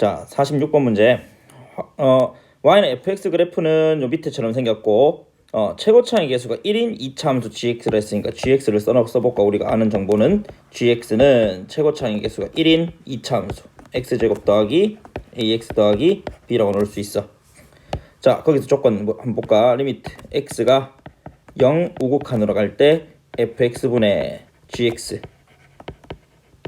자, 46번 문제. 어, y는 fx 그래프는 요 밑에처럼 생겼고 어, 최고차의 개수가 1인 2차 함수 gx를 했으니까 gx를 써 써볼까 우리가 아는 정보는 gx는 최고차의 개수가 1인 2차 함수 x제곱 더하기 ax 더하기 b라고 넣을 수 있어. 자, 거기서 조건 뭐 한번 볼까? 리미트 x가 0 우극한으로 갈 때 fx분의 gx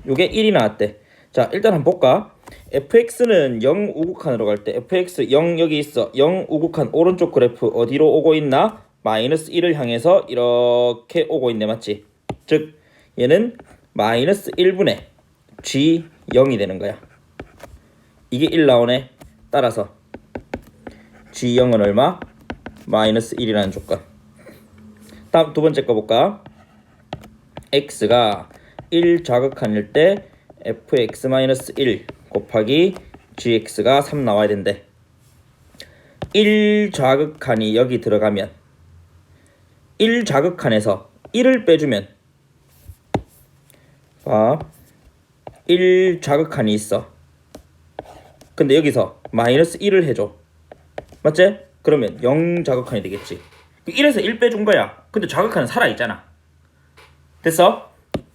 요게 1이 나왔대. 자, 일단 한번 볼까? Fx는 0 우극한으로 갈 때 fx 0 여기 있어. 0 우극한 오른쪽 그래프 어디로 오고 있나? 마이너스 1을 향해서 이렇게 오고 있네. 맞지? 즉 얘는 마이너스 1분의 g 0이 되는 거야. 이게 1 나오네. 따라서 g 0은 얼마? 마이너스 1이라는 조건. 다음 두 번째 거 볼까? x가 1 좌극한일 때 fx-1 곱하기 gx가 3 나와야 된대. 1 좌극한이 여기 들어가면 1 좌극한에서 1을 빼주면 봐. 1 좌극한이 있어. 근데 여기서 마이너스 1을 해줘. 맞지? 그러면 0 좌극한이 되겠지. 1에서 1 빼준 거야. 근데 좌극한은 살아있잖아. 됐어?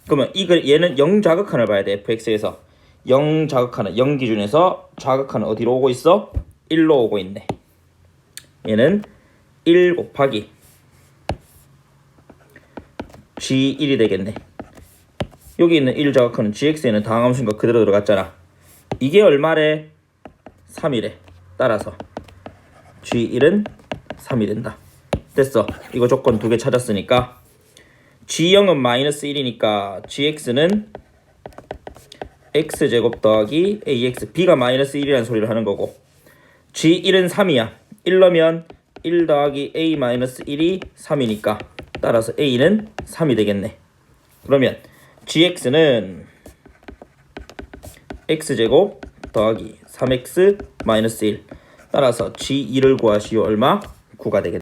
그러면 이 그- 얘는 0 좌극한을 봐야 돼. fx에서 0 좌극한은 0 기준에서 좌극한은 어디로 오고 있어? 1로 오고 있네. 얘는 1 곱하기 g1이 되겠네. 여기 있는 1 좌극한은 gx에는 당함수인 거 그대로 들어갔잖아. 이게 얼마래? 3이래. 따라서 g1은 3이 된다. 됐어. 이거 조건 두 개 찾았으니까 g0은 마이너스 1이니까 gx는 x제곱 더하기 ax b가 마이너스 1이라는 소리를 하는 거고. G1은 3이야. 1 넣으면 1 더하기 a 마이너스 1이 3이니까 따라서 a는 3이 되겠네. 그러면 gx는 x제곱 더하기 3x 마이너스 1 따라서 g2를 구하시오. 얼마? 9가 되겠네